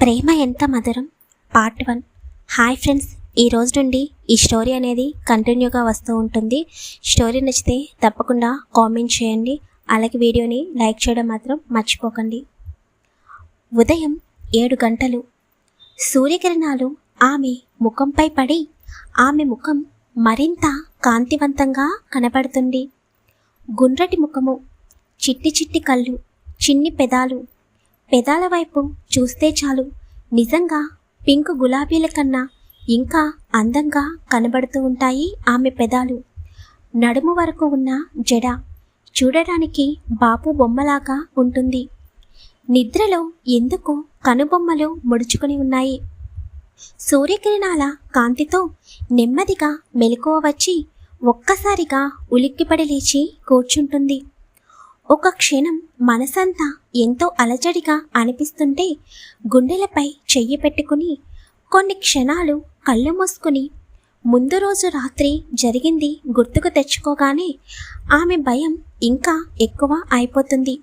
ప్రేమ ఎంత మధురం? Part one. Hi friends ఈ రోజు నుండి ఈ స్టోరీ అనేది కంటిన్యూగా వస్తూ ఉంటుంది. స్టోరీ నచ్చితే తప్పకుండా కామెంట్ చేయండి. అలాగే వీడియోని లైక్ చేయడం మాత్రం మర్చిపోకండి. ఉదయం ఏడు గంటలు. సూర్యకిరణాలు ఆమె ముఖంపై పడి ఆమె ముఖం మరింత కాంతివంతంగా కనపడుతుంది. గుండ్రటి ముఖము చిట్టి చిట్టి కళ్ళు చిన్ని పెదాలు పెదాల వైపు చూస్తే చాలు. నిజంగా పింక్ గులాబీల కన్నా ఇంకా అందంగా కనబడుతూ ఉంటాయి ఆమె పెదాలు. నడుము వరకు ఉన్న జడ చూడడానికి బాపు బొమ్మలాగా ఉంటుంది. నిద్రలో ఎందుకు కనుబొమ్మలు ముడుచుకొని ఉన్నాయి? సూర్యకిరణాల కాంతితో నెమ్మదిగా మెలకువ వచ్చి ఒక్కసారిగా ఉలిక్కిపడి లేచి కూర్చుంటుంది. ఒక క్షణం మనసంతా ఎంతో అలజడిగా అనిపిస్తుంటే గుండెలపై చెయ్యి పెట్టుకుని కొన్ని క్షణాలు కళ్ళు మూసుకుని ముందు రోజు రాత్రి జరిగింది గుర్తుకు తెచ్చుకోగానే ఆమె భయం ఇంకా ఎక్కువ అయిపోతుంది.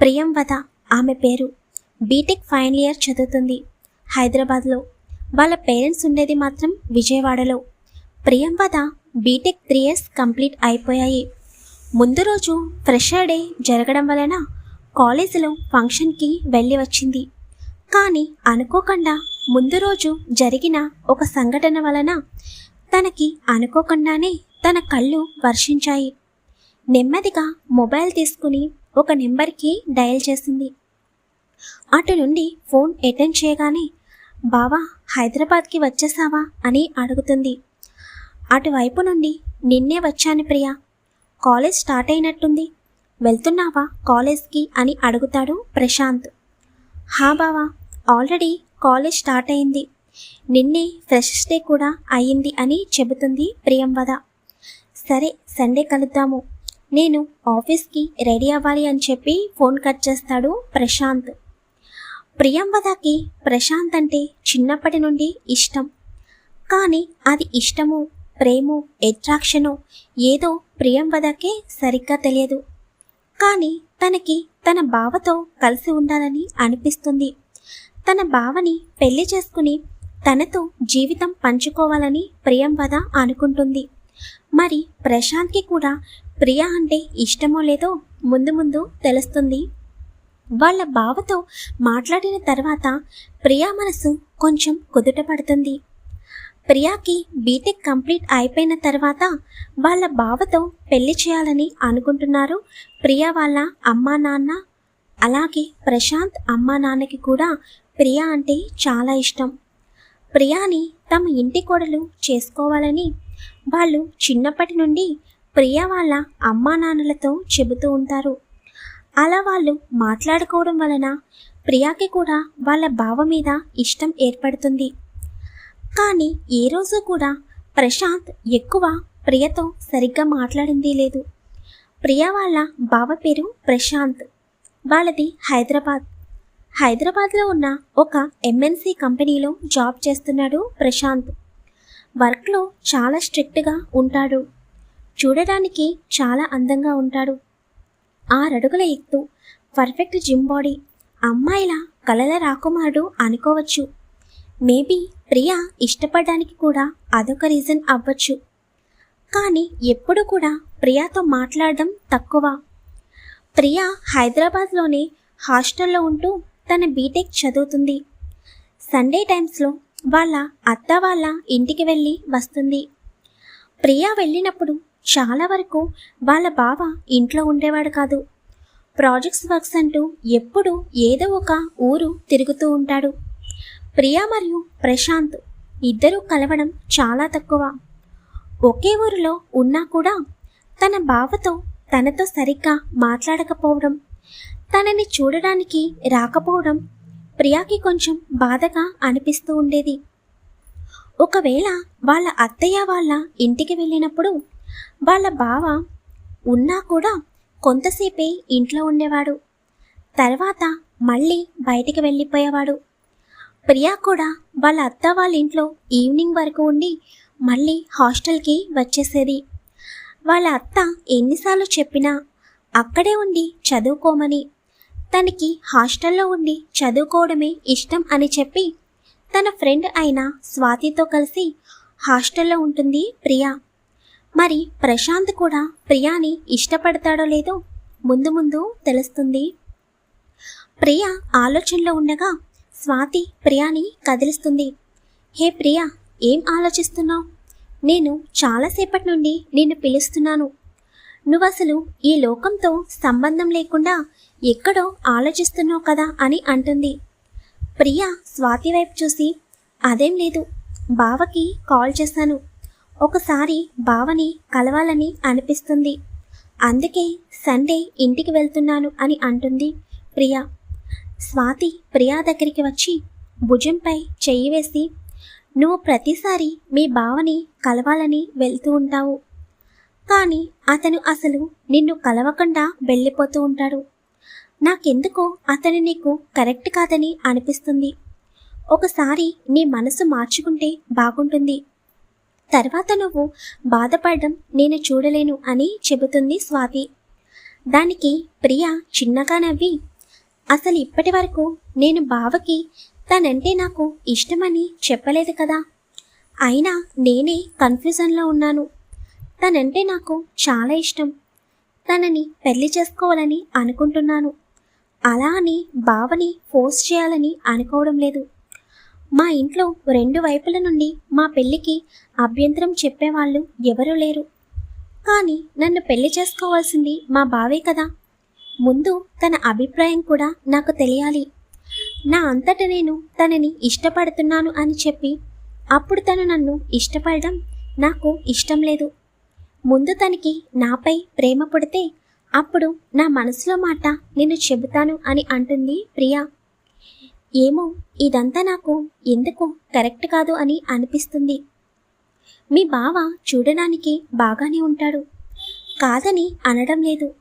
ప్రియంవద ఆమె పేరు బీటెక్ ఫైనల్ ఇయర్ చదువుతుంది. హైదరాబాద్లో వాళ్ళ పేరెంట్స్ ఉండేది మాత్రం విజయవాడలో. Priyamvada BTech three years complete అయిపోయాయి. ముందు రోజు ఫ్రెషర్ డే జరగడం వలన కాలేజీలో ఫంక్షన్కి వెళ్ళి వచ్చింది. కానీ అనుకోకుండా ముందు రోజు జరిగిన ఒక సంఘటన వలన తనకి అనుకోకుండానే తన కళ్ళు వర్షించాయి. నెమ్మదిగా మొబైల్ తీసుకుని ఒక నెంబర్కి డయల్ చేసింది. అటు నుండి ఫోన్ అటెండ్ చేయగానే బావా హైదరాబాద్కి వచ్చేసావా? అని అడుగుతుంది. అటువైపు నుండి నిన్నే వచ్చాను ప్రియా కాలేజ్ స్టార్ట్ అయినట్టుంది. వెళ్తున్నావా కాలేజ్కి? అని అడుగుతాడు ప్రశాంత్. హా బావా ఆల్రెడీ కాలేజ్ స్టార్ట్ అయింది. నిన్నే ఫ్రెషర్స్ డే కూడా అయ్యింది అని చెబుతుంది ప్రియంవద. సరే సండే కలుద్దాము. నేను ఆఫీస్కి రెడీ అవ్వాలి అని చెప్పి ఫోన్ కట్ చేస్తాడు ప్రశాంత్. ప్రియంవదకి ప్రశాంత్ అంటే చిన్నప్పటి నుండి ఇష్టం. కానీ అది ఇష్టము ప్రేమో అట్రాక్షనో ఏదో ప్రియంవదకే సరిగ్గా తెలియదు. కానీ తనకి తన బావతో కలిసి ఉండాలని అనిపిస్తుంది. తన బావని పెళ్ళి చేసుకుని తనతో జీవితం పంచుకోవాలని ప్రియంవద అనుకుంటుంది. మరి ప్రశాంత్కి కూడా ప్రియ అంటే ఇష్టమో లేదో ముందు ముందు తెలుస్తుంది. వాళ్ళ బావతో మాట్లాడిన తర్వాత ప్రియా మనసు కొంచెం కుదుట పడుతుంది. ప్రియాకి బీటెక్ కంప్లీట్ అయిపోయిన తర్వాత వాళ్ళ బావతో పెళ్ళి చేయాలని అనుకుంటున్నారు. ప్రియా వాళ్ళ అమ్మా నాన్న అలాగే ప్రశాంత్ అమ్మా నాన్నకి కూడా ప్రియా అంటే చాలా ఇష్టం. ప్రియాని తమ ఇంటి కోడలు చేసుకోవాలని వాళ్ళు చిన్నప్పటి నుండి ప్రియా వాళ్ళ అమ్మా నాన్నలతో చెబుతూ ఉంటారు. అలా వాళ్ళు మాట్లాడుకోవడం వలన ప్రియాకి కూడా వాళ్ళ బావ మీద ఇష్టం ఏర్పడుతుంది. కానీ ఏ రోజు కూడా ప్రశాంత్ ఎక్కువ ప్రియతో సరిగ్గా మాట్లాడింది లేదు. ప్రియ వాళ్ళ బావ పేరు ప్రశాంత్. వాళ్ళది హైదరాబాద్. హైదరాబాద్లో ఉన్న ఒక ఎంఎన్సి కంపెనీలో జాబ్ చేస్తున్నాడు ప్రశాంత్. వర్క్లో చాలా స్ట్రిక్ట్గా ఉంటాడు. చూడడానికి చాలా అందంగా ఉంటాడు. ఆరడుగుల ఎత్తు పర్ఫెక్ట్ జిమ్ బాడీ అమ్మాయిల కలల రాకుమారుడు అనుకోవచ్చు. మేబీ ప్రియా ఇష్టపడడానికి కూడా అదొక రీజన్ అవ్వచ్చు. కానీ ఎప్పుడు కూడా ప్రియాతో మాట్లాడడం తక్కువ. ప్రియా హైదరాబాద్లోని హాస్టల్లో ఉంటూ తన బీటెక్ చదువుతుంది. సండే టైమ్స్లో వాళ్ళ అత్త వాళ్ళ ఇంటికి వెళ్ళి వస్తుంది. ప్రియా వెళ్ళినప్పుడు చాలా వరకు వాళ్ళ బావ ఇంట్లో ఉండేవాడు కాదు. ప్రాజెక్ట్స్ వర్క్స్ అంటూ ఎప్పుడు ఏదో ఒక ఊరు తిరుగుతూ ఉంటాడు. ప్రియా మరియు ప్రశాంత్ ఇద్దరూ కలవడం చాలా తక్కువ. ఒకే ఊరిలో ఉన్నా కూడా తన బావతో తనతో సరిగ్గా మాట్లాడకపోవడం తనని చూడడానికి రాకపోవడం ప్రియాకి కొంచెం బాధగా అనిపిస్తూ ఉండేది. ఒకవేళ వాళ్ళ అత్తయ్య వాళ్ళ ఇంటికి వెళ్ళినప్పుడు వాళ్ళ బావ ఉన్నా కూడా కొంతసేపే ఇంట్లో ఉండేవాడు. తర్వాత మళ్ళీ బయటికి వెళ్ళిపోయేవాడు. ప్రియా కూడా వాళ్ళ అత్త వాళ్ళ ఇంట్లో ఈవినింగ్ వరకు ఉండి మళ్ళీ హాస్టల్కి వచ్చేసేది. వాళ్ళ అత్త ఎన్నిసార్లు చెప్పినా అక్కడే ఉండి చదువుకోమని తనకి హాస్టల్లో ఉండి చదువుకోవడమే ఇష్టం అని చెప్పి తన ఫ్రెండ్ అయిన స్వాతితో కలిసి హాస్టల్లో ఉంటుంది ప్రియా. మరి ప్రశాంత్ కూడా ప్రియాని ఇష్టపడతాడో లేదో ముందు ముందు తెలుస్తుంది. ప్రియా ఆలోచనలో ఉండగా స్వాతి ప్రియాని కదిలిస్తుంది. హే ప్రియా ఏం ఆలోచిస్తున్నావు? నేను చాలాసేపటి నుండి నిన్ను పిలుస్తున్నాను. నువ్వు అసలు ఈ లోకంతో సంబంధం లేకుండా ఎక్కడో ఆలోచిస్తున్నావు కదా అని అంటుంది. ప్రియ స్వాతి వైపు చూసి అదేం లేదు బావకి కాల్ చేశాను. ఒకసారి బావని కలవాలని అనిపిస్తుంది. అందుకే సండే ఇంటికి వెళ్తున్నాను అని అంటుంది ప్రియా. స్వాతి ప్రియా దగ్గరికి వచ్చి భుజంపై చెయ్యి వేసి నువ్వు ప్రతిసారి మీ బావని కలవాలని వెళ్తూ ఉంటావు. కానీ అతను అసలు నిన్ను కలవకుండా వెళ్ళిపోతూ ఉంటాడు. నాకెందుకో అతను నీకు కరెక్ట్ కాదని అనిపిస్తుంది. ఒకసారి నీ మనసు మార్చుకుంటే బాగుంటుంది. తర్వాత నువ్వు బాధపడడం నేను చూడలేను అని చెబుతుంది స్వాతి. దానికి ప్రియ చిన్నగా నవ్వి అసలు ఇప్పటి వరకు నేను బావకి తనంటే నాకు ఇష్టమని చెప్పలేదు కదా. అయినా నేనే కన్ఫ్యూజన్లో ఉన్నాను. తనంటే నాకు చాలా ఇష్టం. తనని పెళ్ళి చేసుకోవాలని అనుకుంటున్నాను. అలా అని బావని ఫోర్స్ చేయాలని అనుకోవడం లేదు. మా ఇంట్లో రెండు వైపుల నుండి మా పెళ్ళికి అభ్యంతరం చెప్పేవాళ్ళు ఎవరూ లేరు. కానీ నన్ను పెళ్ళి చేసుకోవాల్సింది మా బావే కదా. ముందు తన అభిప్రాయం కూడా నాకు తెలియాలి. నా అంతట నేను తనని ఇష్టపడుతున్నాను అని చెప్పి అప్పుడు తను నన్ను ఇష్టపడడం నాకు ఇష్టం లేదు. ముందు తనకి నాపై ప్రేమ పుడితే అప్పుడు నా మనసులో మాట నేను చెబుతాను అని అంటుంది ప్రియా. ఏమో ఇదంతా నాకు ఎందుకు కరెక్ట్ కాదు అని అనిపిస్తుంది. మీ బావ చూడడానికి బాగానే ఉంటాడు. కాదని అనడం లేదు.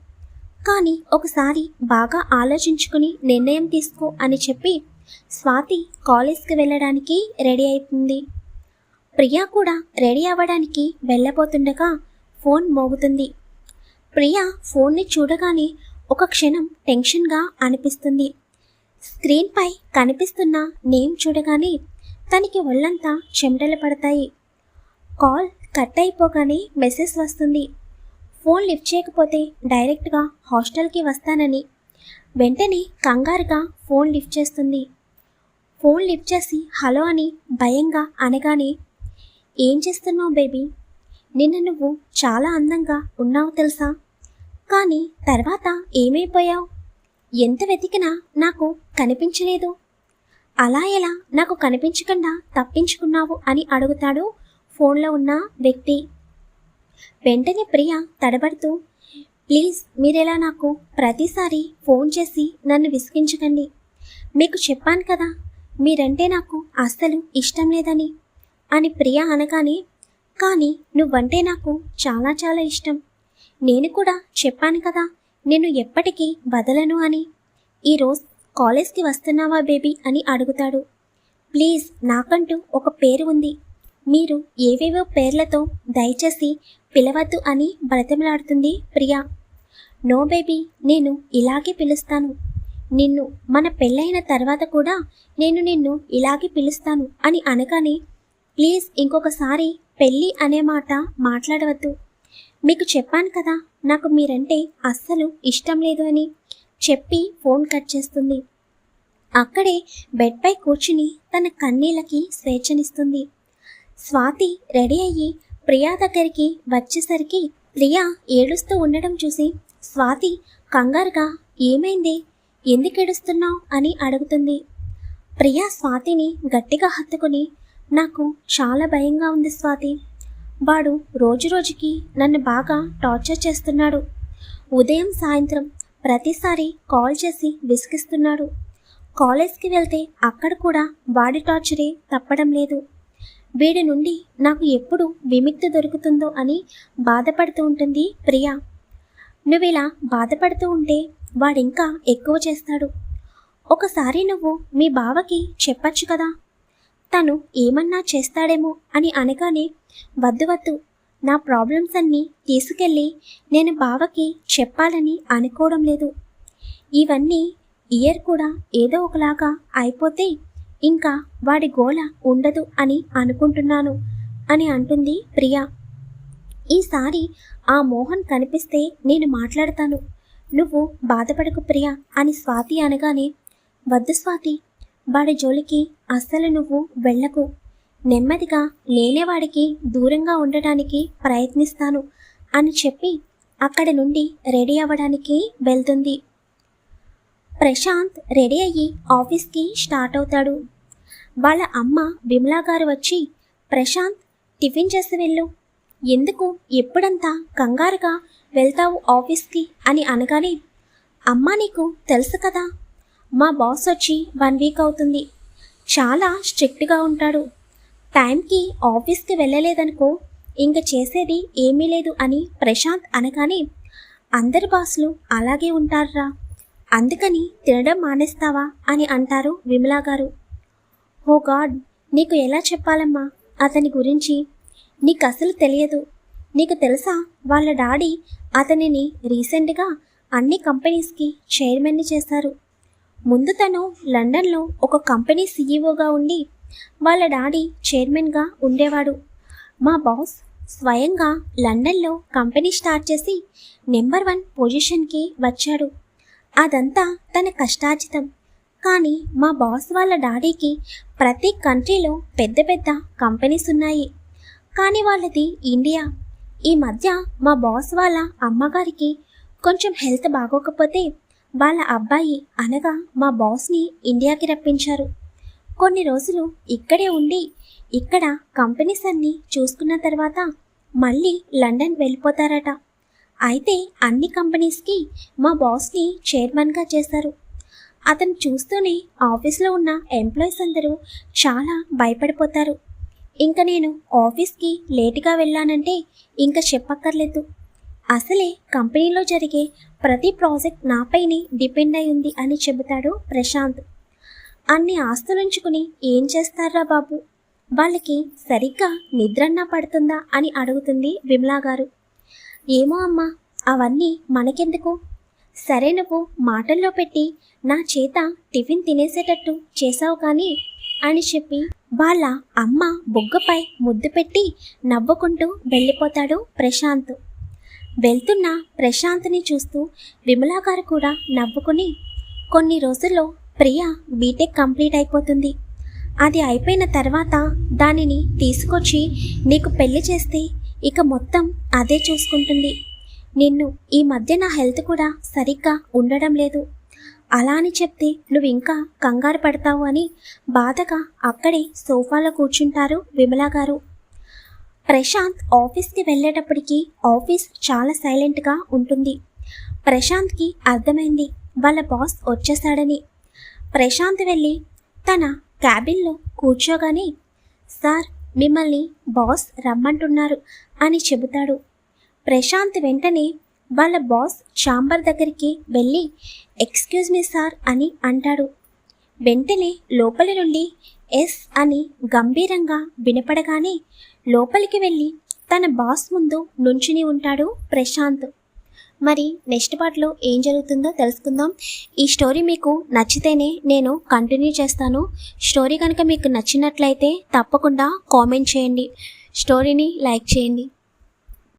కానీ ఒకసారి బాగా ఆలోచించుకుని నిర్ణయం తీసుకో అని చెప్పి స్వాతి కాలేజ్కి వెళ్ళడానికి రెడీ అవుతుంది ప్రియా కూడా రెడీ అవ్వడానికి వెళ్ళబోతుండగా ఫోన్ మోగుతుంది. ప్రియా ఫోన్ని చూడగానే ఒక క్షణం టెన్షన్గా అనిపిస్తుంది. స్క్రీన్పై కనిపిస్తున్న నేమ్ చూడగానే తనకి ఒళ్ళంతా చెమటలు పడతాయి. కాల్ కట్ అయిపోగానే మెసేజ్ వస్తుంది. ఫోన్ లిఫ్ట్ చేయకపోతే డైరెక్ట్గా హాస్టల్కి వస్తానని. వెంటనే కంగారుగా ఫోన్ లిఫ్ట్ చేస్తుంది. ఫోన్ లిఫ్ట్ చేసి హలో అని భయంగా అనగానే ఏం చేస్తున్నావు బేబీ? నిన్న నువ్వు చాలా అందంగా ఉన్నావు తెలుసా? కానీ తర్వాత ఏమైపోయావు? ఎంత వెతికినా నాకు కనిపించలేదు. అలా ఎలా నాకు కనిపించకుండా తప్పించుకున్నావు? అని అడుగుతాడు ఫోన్లో ఉన్న వ్యక్తి. వెంటనే ప్రియ తడబడుతూ ప్లీజ్ మీరెలా నాకు ప్రతిసారి ఫోన్ చేసి నన్ను విసిగించకండి. మీకు చెప్పాను కదా మీరంటే నాకు అస్సలు ఇష్టం లేదని అని ప్రియ అనగానే కానీ నువ్వంటే నాకు చాలా చాలా ఇష్టం. నేను కూడా చెప్పాను కదా నేను ఎప్పటికీ వదలను అని. ఈరోజు కాలేజ్కి వస్తున్నావా బేబీ? అని అడుగుతాడు. ప్లీజ్ నాకంటూ ఒక పేరు ఉంది. మీరు ఏవేవో పేర్లతో దయచేసి పిలవద్దు అని బలతమిలాడుతుంది ప్రియా. నో బేబీ నేను ఇలాగే పిలుస్తాను. నిన్ను మన పెళ్ళైన తర్వాత కూడా నేను నిన్ను ఇలాగే పిలుస్తాను అని అనగానే ప్లీజ్ ఇంకొకసారి పెళ్ళి అనే మాట మాట్లాడవద్దు. మీకు చెప్పాను కదా నాకు మీరంటే అస్సలు ఇష్టం లేదు అని చెప్పి ఫోన్ కట్ చేస్తుంది. అక్కడే బెడ్పై కూర్చుని తన కన్నీళ్ళకి స్వేచ్ఛనిస్తుంది. స్వాతి రెడీ అయ్యి ప్రియా దగ్గరికి వచ్చేసరికి ప్రియా ఏడుస్తూ ఉండడం చూసి స్వాతి కంగారుగా ఏమైంది? ఎందుకు ఏడుస్తున్నావు? అని అడుగుతుంది. ప్రియా స్వాతిని గట్టిగా హత్తుకుని నాకు చాలా భయంగా ఉంది స్వాతి. వాడు రోజు రోజుకి నన్ను బాగా టార్చర్ చేస్తున్నాడు. ఉదయం సాయంత్రం ప్రతిసారి కాల్ చేసి విసిగిస్తున్నాడు. కాలేజ్కి వెళ్తే అక్కడ కూడా వాడి టార్చరే తప్పడం లేదు. వీడి నుండి నాకు ఎప్పుడు విముక్తి దొరుకుతుందో అని బాధపడుతూ ఉంటుంది ప్రియా. నువ్వు ఇలా బాధపడుతూ ఉంటే వాడింకా ఎక్కువ చేస్తాడు. ఒకసారి నువ్వు మీ బావకి చెప్పచ్చు కదా. తను ఏమన్నా చేస్తాడేమో అని అనగానే వద్దు వద్దు నా ప్రాబ్లమ్స్ అన్నీ తీసుకెళ్ళి నేను బావకి చెప్పాలని అనుకోవడం లేదు. ఇవన్నీ ఇయర్ కూడా ఏదో ఒకలాగా అయిపోతే ఇంకా వాడి గోల ఉండదు అని అనుకుంటున్నాను అని అంటుంది ప్రియా. ఈసారి ఆ మోహన్ కనిపిస్తే నేను మాట్లాడతాను. నువ్వు బాధపడకు ప్రియా అని స్వాతి అనగానే వద్దు స్వాతి వాడి జోలికి అస్సలు నువ్వు వెళ్ళకు. నెమ్మదిగా నేనే వాడికి దూరంగా ఉండడానికి ప్రయత్నిస్తాను అని చెప్పి అక్కడి నుండి రెడీ అవ్వడానికి వెళ్తుంది. ప్రశాంత్ రెడీ అయ్యి ఆఫీస్కి స్టార్ట్ అవుతాడు. వాళ్ళ అమ్మ విమలా గారు వచ్చి ప్రశాంత్ టిఫిన్ చేసి వెళ్ళు. ఎందుకు ఎప్పుడంతా కంగారుగా వెళ్తావు ఆఫీస్కి? అని అనగానే అమ్మ నీకు తెలుసు కదా మా బాస్ వచ్చి వన్ వీక్ అవుతుంది. చాలా స్ట్రిక్ట్గా ఉంటాడు. టైంకి ఆఫీస్కి వెళ్ళలేదనుకో ఇంక చేసేది ఏమీ లేదు అని ప్రశాంత్ అనగానే అందరి బాసులు అలాగే ఉంటారా అందుకని తినడం మానేస్తావా అని అంటారు విమలా గారు. ఓ గాడ్ నీకు ఎలా చెప్పాలమ్మా? అతని గురించి నీకు అసలు తెలియదు. నీకు తెలుసా వాళ్ళ డాడీ అతనిని రీసెంట్గా అన్ని కంపెనీస్కి చైర్మన్ని చేశారు. ముందు తను లండన్లో ఒక కంపెనీ సీఈఓగా ఉండి వాళ్ళ డాడీ చైర్మన్గా ఉండేవాడు. మా బాస్ స్వయంగా లండన్లో కంపెనీ స్టార్ట్ చేసి నెంబర్ వన్ పొజిషన్కి వచ్చాడు. అదంతా తన కష్టార్జితం. కానీ మా బాస్ వాళ్ళ డాడీకి ప్రతి కంట్రీలో పెద్ద పెద్ద కంపెనీస్ ఉన్నాయి. కానీ వాళ్ళది ఇండియా. ఈ మధ్య మా బాస్ వాళ్ళ అమ్మగారికి కొంచెం హెల్త్ బాగోకపోతే వాళ్ళ అబ్బాయి అనగా మా బాస్ని ఇండియాకి రప్పించారు. కొన్ని రోజులు ఇక్కడే ఉండి ఇక్కడ కంపెనీస్ అన్నీ చూసుకున్న తర్వాత మళ్ళీ లండన్ వెళ్ళిపోతారట. అయితే అన్ని కంపెనీస్కి మా బాస్ని చైర్మన్గా చేశారు అతను చూస్తూనే ఆఫీస్లో ఉన్న ఎంప్లాయీస్ అందరూ చాలా భయపడిపోతారు. ఇంకా నేను ఆఫీస్కి లేటుగా వెళ్ళానంటే ఇంకా చెప్పక్కర్లేదు. అసలే కంపెనీలో జరిగే ప్రతి ప్రాజెక్ట్ నాపైనే డిపెండ్ అయి ఉంది అని చెబుతాడు ప్రశాంత్. అన్ని ఆస్తులుంచుకుని ఏం చేస్తారా బాబు? వాళ్ళకి సరిగ్గా నిద్రన్నా పడుతుందా అని అడుగుతుంది విమలా గారు ఏమో అమ్మా అవన్నీ మనకెందుకు? సరే నువ్వు మాటల్లో పెట్టి నా చేత టిఫిన్ తినేసేటట్టు చేసావు కానీ అని చెప్పి వాళ్ళ అమ్మ బొగ్గపై ముద్దు పెట్టి నవ్వుకుంటూ వెళ్ళిపోతాడు ప్రశాంత్. వెళ్తున్న ప్రశాంత్ని చూస్తూ విమలా గారు కూడా నవ్వుకుని కొన్ని రోజుల్లో ప్రియ బీటెక్ కంప్లీట్ అయిపోతుంది. అది అయిపోయిన తర్వాత దానిని తీసుకొచ్చి నీకు పెళ్ళి చేస్తే ఇక మొత్తం అదే చూసుకుంటుంది. నిన్ను ఈ మధ్య నా హెల్త్ కూడా సరిగ్గా ఉండడం లేదు. అలా అని చెప్తే నువ్వు ఇంకా కంగారు పడతావు అని బాధగా అక్కడే సోఫాలో కూర్చుంటారు విమలా గారు. ప్రశాంత్ ఆఫీస్కి వెళ్ళేటప్పటికి ఆఫీస్ చాలా సైలెంట్గా ఉంటుంది. ప్రశాంత్కి అర్థమైంది వాళ్ళ బాస్ వచ్చేసాడని ప్రశాంత్ వెళ్ళి తన క్యాబిన్లో కూర్చోగానే సార్ మిమ్మల్ని బాస్ రమ్మంటున్నారు అని చెబుతాడు. ప్రశాంత్ వెంటనే వాళ్ళ బాస్ చాంబర్ దగ్గరికి వెళ్ళి ఎక్స్క్యూజ్ మీ సార్ అని అంటాడు. వెంటనే లోపలి నుండి ఎస్ అని గంభీరంగా వినపడగానే లోపలికి వెళ్ళి తన బాస్ ముందు నుంచుని ఉంటాడు ప్రశాంత్. మరి నెక్స్ట్ పార్ట్లో ఏం జరుగుతుందో తెలుసుకుందాం. ఈ స్టోరీ మీకు నచ్చితేనే నేను కంటిన్యూ చేస్తాను. స్టోరీ కనుక మీకు నచ్చినట్లయితే తప్పకుండా కామెంట్ చేయండి. స్టోరీని లైక్ చేయండి.